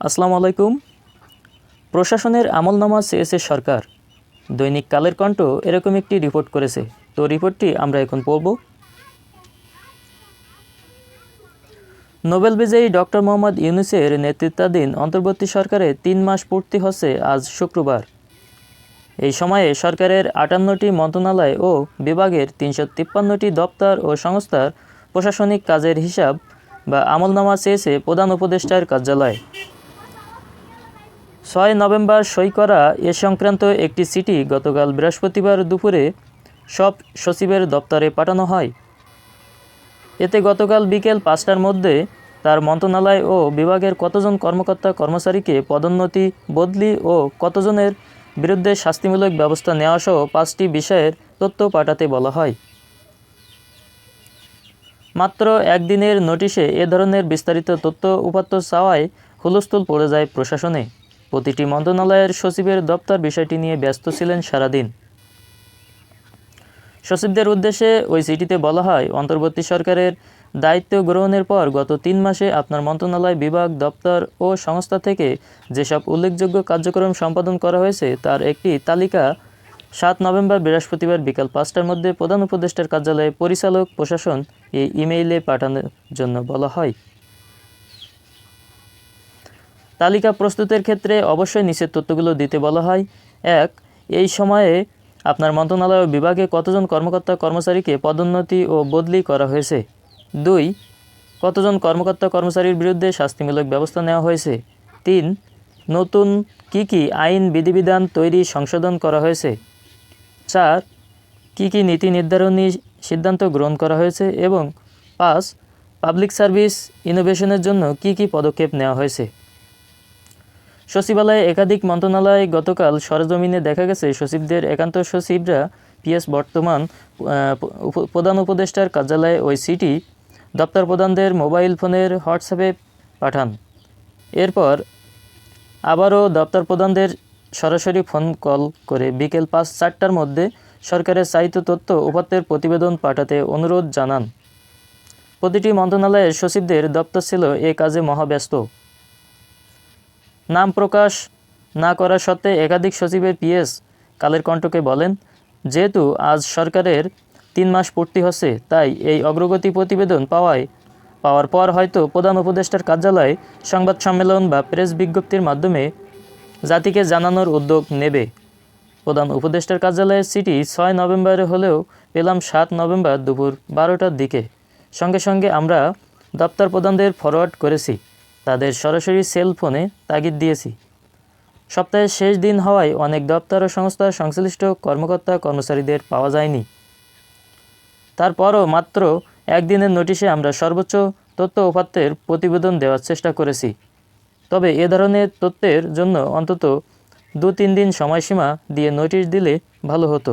আসসালামু আলাইকুম। প্রশাসনের আমলনামা চেয়েছে সরকার দৈনিক কালের কণ্ঠ এরকম একটি রিপোর্ট করেছে। তো রিপোর্টটি আমরা এখন পড়ব। নোবেল বিজয়ী ডক্টর মোহাম্মদ ইউনুসের নেতৃত্বাধীন অন্তর্বর্তী সরকারে তিন মাস পূর্তি হচ্ছে আজ শুক্রবার। এই সময়ে সরকারের আটান্নটি মন্ত্রণালয় ও বিভাগের তিনশো তিপ্পান্নটি দপ্তর ও সংস্থার প্রশাসনিক কাজের হিসাব বা আমলনামা চেয়েছে প্রধান উপদেষ্টার কার্যালয়। ছয় নভেম্বর সই করা এ সংক্রান্ত একটি চিঠি গতকাল বৃহস্পতিবার দুপুরে সব সচিবের দপ্তরে পাঠানো হয়। এতে গতকাল বিকেল পাঁচটার মধ্যে তার মন্ত্রণালয় ও বিভাগের কতজন কর্মকর্তা কর্মচারীকে পদোন্নতি, বদলি ও কতজনের বিরুদ্ধে শাস্তিমূলক ব্যবস্থা নেওয়া সহ পাঁচটি বিষয়ের তথ্য পাঠাতে বলা হয়। মাত্র একদিনের নোটিশে এ ধরনের বিস্তারিত তথ্য উপাত্ত চাওয়ায় হুলস্থুল পড়ে যায় প্রশাসনে। প্রতিটি মন্ত্রণালয়ের সচিবের দপ্তর বিষয়টি নিয়ে ব্যস্ত ছিলেন সারাদিন। সচিবদের উদ্দেশ্যে ওই চিঠিতে বলা হয়, অন্তর্বর্তী সরকারের দায়িত্ব গ্রহণের পর গত তিন মাসে আপনার মন্ত্রণালয়, বিভাগ, দপ্তর ও সংস্থা থেকে যেসব উল্লেখযোগ্য কার্যক্রম সম্পাদন করা হয়েছে, তার একটি তালিকা সাত নভেম্বর বৃহস্পতিবার বিকাল পাঁচটার মধ্যে প্রধান উপদেষ্টার কার্যালয়ে পরিচালক, প্রশাসন এই ইমেইলে পাঠানোর জন্য বলা হয়। তালিকা প্রস্তুতের ক্ষেত্রে অবশ্যই নিচের তথ্যগুলো দিতে বলা হয়। এক, এই সময়ে আপনার মন্ত্রণালয় ও বিভাগে কতজন কর্মকর্তা কর্মচারীকে পদোন্নতি ও বদলি করা হয়েছে? দুই, কতজন কর্মকর্তা কর্মচারীর বিরুদ্ধে শাস্তিমূলক ব্যবস্থা নেওয়া হয়েছে? তিন, নতুন কি কি আইন বিধিবিধান তৈরি সংশোধন করা হয়েছে? চার, কি কি নীতি নির্ধারণী সিদ্ধান্ত গ্রহণ করা হয়েছে? এবং পাঁচ, পাবলিক সার্ভিস ইনোভেশনের জন্য কি কি পদক্ষেপ নেওয়া হয়েছে? সচিবালয়ে একাধিক মন্ত্রণালয় গতকাল সরজমিনে দেখা গেছে, সচিবদের একান্ত সচিবরা পিএস বর্তমান প্রধান উপদেষ্টার কার্যালয়ে ওই সিটি দপ্তর প্রধানদের মোবাইল ফোনের হোয়াটসঅ্যাপে পাঠান। এরপর আবারও দপ্তর প্রধানদের সরাসরি ফোন কল করে বিকেল পাঁচ চারটার মধ্যে সরকারের চাহিত তথ্য উপাত্তের প্রতিবেদন পাঠাতে অনুরোধ জানান। প্রতিটি মন্ত্রণালয়ের সচিবদের দপ্তর ছিল এ কাজে মহাব্যস্ত। নাম প্রকাশ না করা সত্ত্বে একাধিক সচিবের পিএস কালের কণ্ঠকে বলেন, যেহেতু আজ সরকারের তিন মাস পূর্তি হচ্ছে, তাই এই অগ্রগতি প্রতিবেদন পাওয়ায়, পাওয়ার পর হয়তো প্রধান উপদেষ্টার কার্যালয় সংবাদ সম্মেলন বা প্রেস বিজ্ঞপ্তির মাধ্যমে জাতিকে জানানোর উদ্যোগ নেবে। প্রধান উপদেষ্টার কার্যালয়ের সিটি ছয় নভেম্বরে হলেও পেলাম সাত নভেম্বর দুপুর বারোটার দিকে। সঙ্গে সঙ্গে আমরা দপ্তর প্রধানদের ফরওয়ার্ড করেছি। তাদের সরাসরি সেল ফোনে তাগিদ দিয়েছি। সপ্তাহের শেষ দিন হওয়ায় অনেক দপ্তর ও সংস্থার সংশ্লিষ্ট কর্মকর্তা কর্মচারীদের পাওয়া যায়নি। তারপরও মাত্র একদিনের নোটিশে আমরা সর্বোচ্চ তথ্য উপাত্তের প্রতিবেদন দেওয়ার চেষ্টা করেছি। তবে এ ধরনের তথ্যের জন্য অন্তত দু তিন দিন সময়সীমা দিয়ে নোটিশ দিলে ভালো হতো।